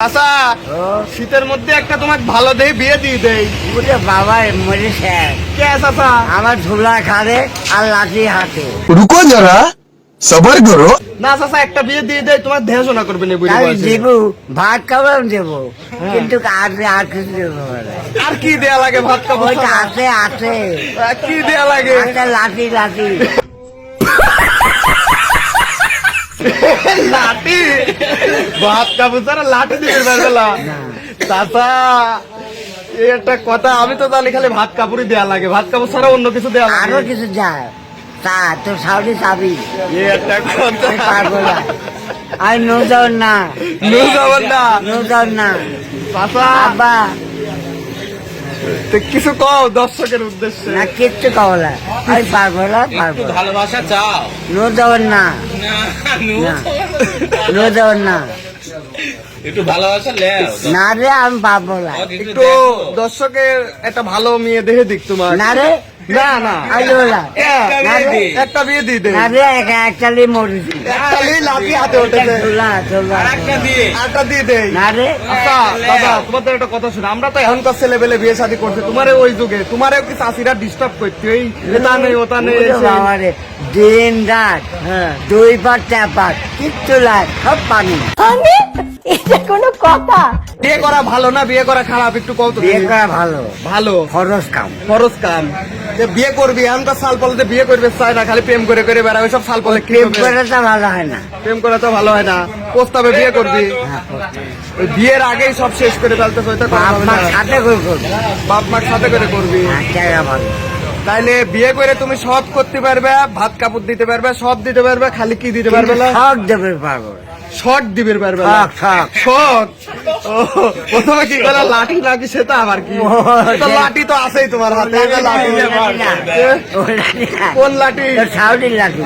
আচ্ছা, শীতের মধ্যে একটা তোমার ভালো দেয় বিয়ে দিয়ে দেয় বাবা মরে আচ্ছা? আমার ঝুলা খাবে আর লাঠি হাতে। রুকো যারা সবার করো না আচ্ছা, একটা বিয়ে দিয়ে তোমার করবে ভাত খাবার দেব হ্যাঁ। কিন্তু আর আর কি দেয়া লাগে ভাত খাবার আছে। আছে কি দেয়া লাগে? লাঠি লাঠি। লাঠি। ভাত কাপড় ছাড়া লাঠি দিতে পারবে না চাচা একটা কথা আমি তো তাহলে খালি ভাত কাপড়ই দেয়া লাগে। ভাত কাপড় ছাড়া অন্য কিছু দেয়া আরও কিছু যায়। তা তোর সাউদি চাবি। একটা কথা। পারব না আমি নো। যাওয়ার না। নুন যাবেন না। নো যাওয়ার না আব্বা। তো কিছু কও দর্শকের উদ্দেশ্যে। না কিচ্ছু কও না। আমি পারব না পারব ভালোবাসা চাও? নো দেওয়ার না। না নু না। নো দেওয়ার না। একটু ভালোবাসা না রে আমি পারব না। একটু দর্শকের একটা ভালো মেয়ে দেখে দিক তোমার না রে। না না। আইলো না একটা বিয়ে- দিয়ে দে না রে একটালি মরেছি হাতে উঠেছে। দিয়ে। আটা দিয়ে দেই। না রে। আচ্ছা দাদা তোমাদের একটা কথা শুনে। আমরা তো এখনকার ছেলে বেলে বিয়ে শাদী করছে। তোমারে ওই যুগে তোমারেও কি চাষিরা ডিস্টার্ব করতে ওই এটা নেই ওটা নেই সেই- দিন রাত হ্যাঁ। দুই পার চার পার কিচ্ছু লাগ সব পানি এটা কোনো কথা। বিয়ে করা ভালো না বিয়ে করা খারাপ? একটু কত বিয়ে করা ভালো। ভালো। খরচ কাম। খরচ কাম। যে বিয়ে করবি এখনকার সাল পলে বিয়ে করবে চায় না খালি প্রেম করে করে বেড়াবে সব সাল পলে প্রেম করে তো ভালো হয় না। প্রেম করা তো ভালো হয় না। প্রস্তাবে বিয়ে করবি। হ্যাঁ, বিয়ের আগেই সব শেষ করে ফেলতে হবে সাথে করে করব। বাপ মার সাথে করে করবি। হ্যাঁ, তাইলে বিয়ে করে তুমি সব করতে পারবে ভাত কাপড় দিতে পারবে সব দিতে পারবে খালি কি দিতে পারবে না সব দেবে পারব শর্ট দিবে পারবে না শখ, শখ। শখ ও, প্রথমে কি করে লাঠি লাঠি সেটা আবার কি? লাঠি তো আছেই তোমার হাতে লাঠি। কোন লাঠি? লাঠি।